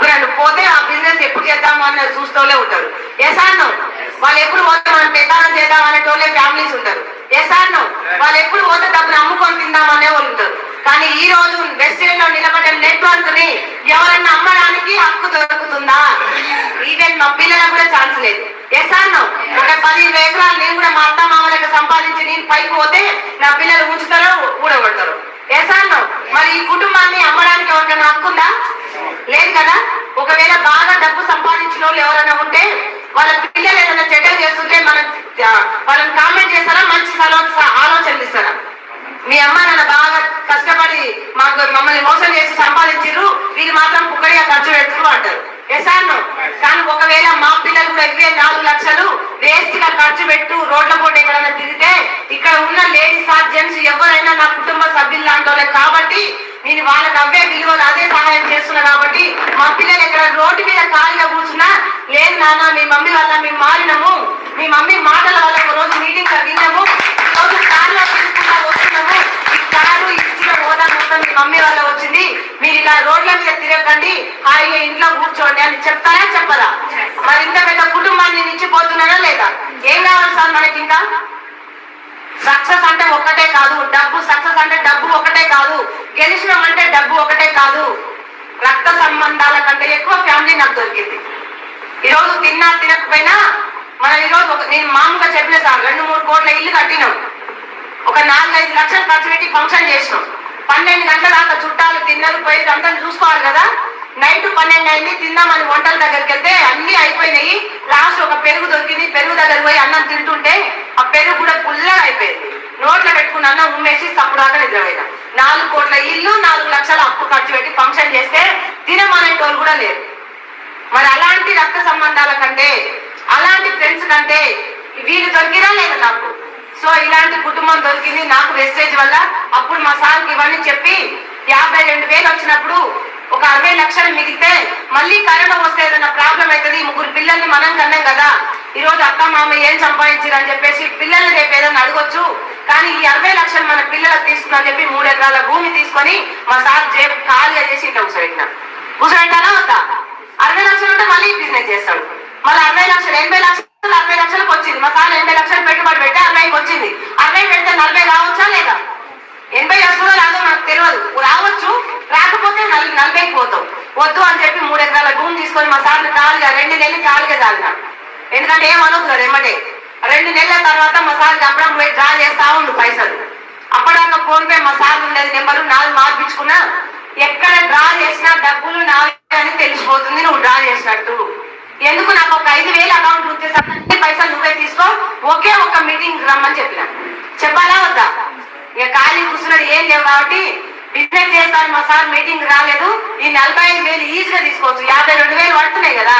ఇప్పుడు పోతే ఆ బిజినెస్ ఎప్పుడు చేద్దాము అన్న చూస్తూనే ఉంటారు. ఎస్ అన్నో వాళ్ళు ఎప్పుడు పోతే మనం పెద్దానం చేద్దాం అనేటోళ్ళే ఫ్యామిలీస్ ఉంటారు. ఎస్ అన్నో వాళ్ళు ఎప్పుడు పోతే డబ్బులు అమ్ముకొని తిందాం అనే వాళ్ళు ఉంటారు. కానీ ఈ రోజు వెస్టర్న్లో నిలబడ్డ నెట్వర్క్ని ఎవరన్నా అమ్మడానికి హక్కు దొరుకుతుందా? ఈవెన్ మా పిల్లలకు కూడా ఛాన్స్ లేదు. ఎస్ అన్నో ఒక పది ఎకరాలు నేను కూడా మా అత్త మామలకు సంపాదించి నేను పైకి పోతే నా పిల్లలు ఉంచుతారో ఊడగొడతారు ఎస్ అన్నో మరి ఈ కుటుంబాన్ని అమ్మడానికి ఎవరికైనా హక్కు ఉందా లేదు కదా? ఒకవేళ బాగా డబ్బు సంపాదించిన వాళ్ళు ఎవరైనా ఉంటే వాళ్ళ పిల్లలు ఏదైనా చెడ్డ చేస్తుంటే మనం వాళ్ళని కామెంట్ చేస్తారా? మంచి ఆలోచనలు ఇస్తారా? మీ అమ్మ నాన్న బాగా కష్టపడి మాకు మమ్మల్ని మోసం చేసి సంపాదించారు వీళ్ళు మాత్రం కుక్కడిగా ఖర్చు పెడుతున్నారు అంటారు. ఎసాను కానీ ఒకవేళ మా పిల్లలు కూడా ఇవే నాలుగు లక్షలు వేస్ట్గా ఖర్చు పెట్టు రోడ్ల పోటీ ఎక్కడైనా తిరిగితే ఇక్కడ ఉన్న లేడీస్ ఆర్ జెంట్స్ ఎవరైనా నా కుటుంబ సభ్యులు లాంటి కాబట్టి నేను వాళ్ళకి అవే విలువలు అదే సహాయం చేస్తున్నా కాబట్టి మా పిల్లలు ఎక్కడ రోడ్డు మీద ఖాళీగా కూర్చున్నా లేదు నాన్న మీ మమ్మీ వల్ల మేము మారినాము. మీ మమ్మీ మాటల వల్ల ఒక రోజు మీటింగ్ విన్నాము. రోజు కార్లో తిరుగుకుంటా వస్తున్నాము. ఈ కారు ఇచ్చిన హోదా మొత్తం మీ మమ్మీ వల్ల వచ్చింది. మీరు ఇలా రోడ్ల మీద తిరగకండి. హాయిగా ఇంట్లో కూర్చోండి అని చెప్తారా చెప్పరా? మరి ఇంత పెద్ద కుటుంబాన్ని నిచ్చిపోతున్నారా లేదా? ఏం కావాలి సార్ మనకి ఇంకా సక్సెస్ అంటే ఒక్కటే కాదు. డబ్బు సక్సెస్ అంటే డబ్బు. ఒకటే గెలిచినాం అంటే డబ్బు ఒకటే కాదు. రక్త సంబంధాల కంటే ఎక్కువ ఫ్యామిలీ నాకు దొరికింది. ఈరోజు తిన్నా తినకపోయినా మనం ఈరోజు ఒక- నేను మామూలుగా చెప్పిన సార్ రెండు మూడు కోట్ల ఇల్లు కట్టినాం. ఒక నాలుగైదు లక్షలు ఖర్చు పెట్టి ఫంక్షన్ చేసినాం. పన్నెండు గంటల దాకా చుట్టాలు తిన్నారు పోయి అందరిని చూసుకోవాలి కదా. నైట్ పన్నెండు అయింది తిందామని వంటల దగ్గరికి వెళ్తే అన్ని అయిపోయినాయి. లాస్ట్ ఒక పెరుగు దొరికింది పెరుగు దగ్గర పోయి అన్నం తింటుంటే ఆ పెరుగు కూడా పుల్లగా అయిపోయింది. నోట్లో పెట్టుకున్న ఉమ్మేసి తప్పుడాక నిద్రపోయినా. నాలుగు కోట్ల ఇల్లు నాలుగు లక్షల అప్పు ఖర్చు పెట్టి ఫంక్షన్ చేస్తే తినమనేటోళ్ళు కూడా లేరు మరి అలాంటి రక్త సంబంధాల కంటే అలాంటి ఫ్రెండ్స్ కంటే వీళ్ళు దొరికినా లేదా నాకు. సో ఇలాంటి కుటుంబం దొరికింది నాకు వెస్టేజ్ వల్ల. అప్పుడు మా సార్కి ఇవన్నీ చెప్పి యాభై రెండు వేలు వచ్చినప్పుడు ఒక అరవై లక్షలు మిగిలితే మళ్ళీ కరోనా వస్తే ఏదైనా ప్రాబ్లం అవుతుంది ముగ్గురు పిల్లల్ని మనం కన్నాం కదా. ఈ రోజు అక్క మామ ఏం సంపాదించారు అని చెప్పేసి పిల్లల్ని రేపు ఏదైనా అడగొచ్చు. కానీ ఈ అరవై లక్షలు మన పిల్లలకు తీసుకున్నా చెప్పి మూడు ఎకరాల భూమి తీసుకొని మా సార్ జేబు ఖాళీగా చేసి ఇంట్లో కూర్చోబెట్టినా. కూర్చోబెట్టాలా వద్దా? అరవై లక్షలు ఉంటే మళ్ళీ బిజినెస్ చేస్తాడు. మళ్ళీ అరవై లక్షలు ఎనభై లక్షలు అరవై లక్షలకు వచ్చింది మా సార్ ఎనభై లక్షలు పెట్టుబడి పెడితే అరవైకి వచ్చింది అరవై పెడితే నలభై రావచ్చా లేదా ఎనభై వస్తుందో రాదో నాకు తెలియదు రావచ్చు రాకపోతే పోతాం. వద్దు అని చెప్పి మూడు ఎకరాల భూమి తీసుకొని మా సార్ని ఖాళీగా రెండు నెలలు ఖాళీగా చాలిన ఎందుకంటే ఏం అనుకున్నారు ఎమ్మటే రెండు నెలల తర్వాత మా సార్ అప్పుడప్పుడు పోయి డ్రా చేస్తా ఉండు పైసలు. అప్పటిదాకా ఫోన్ పే మా సార్ ఉండేది నెంబరు నాది మార్పించుకున్నా. ఎక్కడ డ్రా చేసినా డబ్బులు నావే అని తెలిసిపోతుంది నువ్వు డ్రా చేసినట్టు. ఎందుకు నాకు ఒక ఐదు వేలు అకౌంట్ ఉంటే అన్ని పైసలు నువ్వే తీసుకో ఒకే ఒక మీటింగ్ రమ్మని చెప్పిన. చెప్పాలా వద్దా? ఇక ఖాళీ కూర్చున్నాడు ఏం లేవు కాబట్టి బిజినెస్ చేస్తాను మా సార్ మీటింగ్ రాలేదు. ఈ నలభై ఐదు వేలు ఈజీగా తీసుకోవచ్చు. యాభై రెండు వేలు పడుతున్నాయి కదా.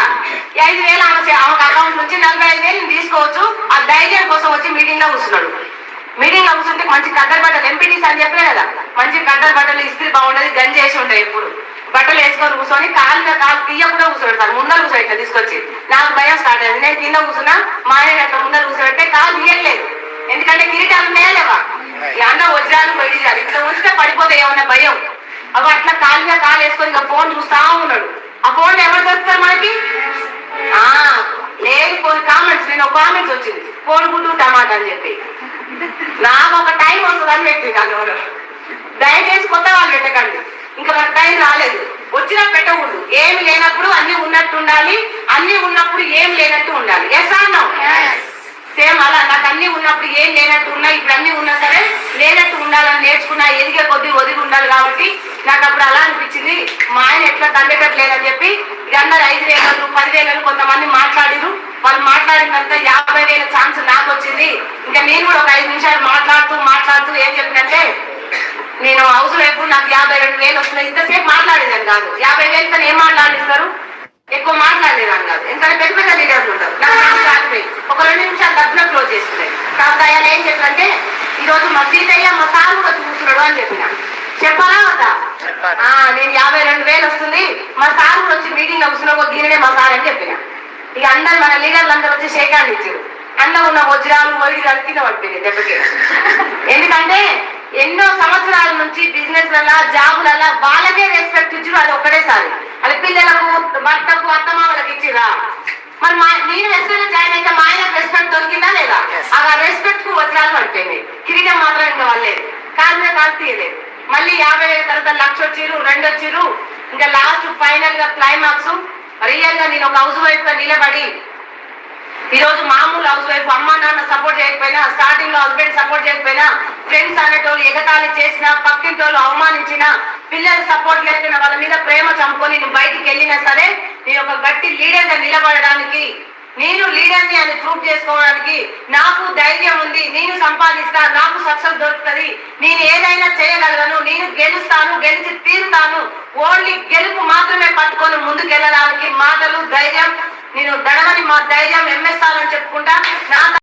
ఐదు వేలు ఆమె ఆమెకు అకౌంట్ నుంచి నలభై ఐదు వేలు తీసుకోవచ్చు. ఆ ధైర్యం కోసం వచ్చి మీటింగ్లో కూర్చున్నాడు. మీటింగ్లో కూర్చుంటే మంచి కద్దరు బట్టలు ఎంపీటీస్ అని చెప్పలే కదా మంచి కద్దరు బట్టలు ఇస్త్రీ బాగుండదు గంజి వేసి ఉంటాయి ఎప్పుడు. బట్టలు వేసుకొని కూర్చొని కాలుగా కాలు తీయకుండా సార్. ముందర కూర్చోబెట్టా తీసుకొచ్చి. నాకు భయం స్టార్ట్ అయింది. నేను కింద కూర్చున్నా మా ఆయన అట్లా ముందర కూర్చోబెట్టే కాలు తీయట్లేదు. ఎందుకంటే కిరీటాలు ఉన్నాయా లేవా? అన్న వజ్రాలు పొడిచారు ఇట్లా ఉంచితే పడిపోతే ఏమన్నా భయం? అవి అట్లా ఖాళీగా కాలు వేసుకొని ఇంకా ఫోన్ చూస్తా ఉన్నాడు. ఆ ఫోన్ ఎవరు దొరుకుతారు మనకి? ఆ లేదు కొన్ని కామెంట్స్ నేను ఒక కామెంట్స్ వచ్చింది. కోడిగుడ్డు టమాటా అని చెప్పి. నాకు ఒక టైం వస్తుందని పెట్టి అందులో దయచేసి కొత్త వాళ్ళు పెట్టకండి. ఇంకా నాకు టైం రాలేదు. వచ్చినా పెట్టకూడదు. ఏమి లేనప్పుడు అన్ని ఉన్నట్టు ఉండాలి. అన్ని ఉన్నప్పుడు ఏం లేనట్టు ఉండాలి. ఎస్ అన్నాం సేమ్ అలా నాకు అన్ని ఉన్నప్పుడు ఏం లేనట్టు ఉన్నా ఇప్పుడు అన్ని ఉన్నా సరే లేనట్టు ఉండాలని నేర్చుకున్నా ఎదిగే కొద్ది ఒదిగి ఉండాలి కాబట్టి నాకు అప్పుడు అలా అనిపించింది. మా ఆయన ఎట్లా తండ్రికట్లేదని చెప్పి అందరు ఐదు వేలలు పదివేలలు కొంతమంది మాట్లాడిరు. వాళ్ళు మాట్లాడినంత యాభై వేల ఛాన్స్ నాకు వచ్చింది. ఇంకా నేను కూడా ఒక ఐదు నిమిషాలు మాట్లాడుతూ మాట్లాడుతూ ఏం చెప్పినంటే నేను హౌస్ ఎప్పుడు నాకు యాభై రెండు వేలు వస్తున్నాయి ఇంతసేపు మాట్లాడేదాన్ని కాదు. యాభై వేలు తను ఏం మాట్లాడిస్తారు? ఎక్కువ మాట్లాడేదాన్ని కాదు. ఎందుకంటే పెద్ద పెద్ద లీడర్లు ఉంటారు నాకు రెండు ఆగిపోయి ఒక రెండు నిమిషాలు డబ్బులో క్లోజ్ చేసుకున్నాయి కాబట్టి ఆయన ఏం చెప్పంటే ఈ రోజు మా సీతయ్య మా సార్ కూడా చూస్తున్నాడు అని చెప్పిన. చెప్పాలా వద్దా? నేను యాభై రెండు వేలు వస్తుంది. మా సార్ కూడా వచ్చి మీటింగ్ వస్తున్నా ఒక గిన్నె మా సార్ అని చెప్పిన. ఇక అందరు మన లీడర్లు అందరూ వచ్చి షేకాండ్ ఇచ్చారు. అన్న ఉన్న వజ్రాలు వైడి కింద పడిపోయింది దెబ్బకి. ఎందుకంటే ఎన్నో సంవత్సరాల నుంచి బిజినెస్ లలా జాబులలా వాళ్ళకే రెస్పెక్ట్ ఇచ్చి ఇచ్చిన అది ఒక్కటేసారి. అది పిల్లలకు భర్తకు అత్తమామలకు ఇచ్చిరా. మరి మా నేను ఎస్ఎల్ జాయిన్ అయితే మా ఆయనకు రెస్పెక్ట్ దొరికిందా లేదా? ఆ రెస్పెక్ట్కు వజ్రాలు కిరీటం మాత్రం ఇంకా వాళ్ళేది. కాదు కాంతి మళ్ళీ యాభై వేల తర్వాత లక్ష వచ్చిరు రెండు వచ్చిరు ఇంకా లాస్ట్ ఫైనల్గా క్లైమాక్స్ రియల్గా నేను ఒక హౌస్ వైఫ్గా నిలబడి ఈ రోజు మామూలు హౌస్ వైఫ్ అమ్మ నాన్న సపోర్ట్ చేయకపోయినా స్టార్టింగ్లో హస్బెండ్ సపోర్ట్ చేయకపోయినా ఫ్రెండ్స్ అనేటోళ్ళు ఎగతాళి చేసిన పక్కింటోళ్ళు అవమానించిన పిల్లలు సపోర్ట్ లేకపోయినా వాళ్ళ మీద ప్రేమ చంపుకొని నేను బయటికి వెళ్ళినా సరే నేను ఒక గట్టి లీడర్గా నిలబడడానికి నేను లీడర్ని అని ప్రూవ్ చేసుకోవడానికి నాకు ధైర్యం ఉంది నేను సంపాదిస్తా నాకు సక్సెస్ దొరుకుతుంది. నేను ఏదైనా చేయగలను నేను గెలుస్తాను గెలిచి తీరుతాను. ఓన్లీ గెలుపు మాత్రమే పట్టుకొని ముందుకెళ్ళడానికి మాటలు ధైర్యం నేను గడవని మా ధైర్యం ఎంఎస్ఆర్ అని చెప్పుకుంటా. నా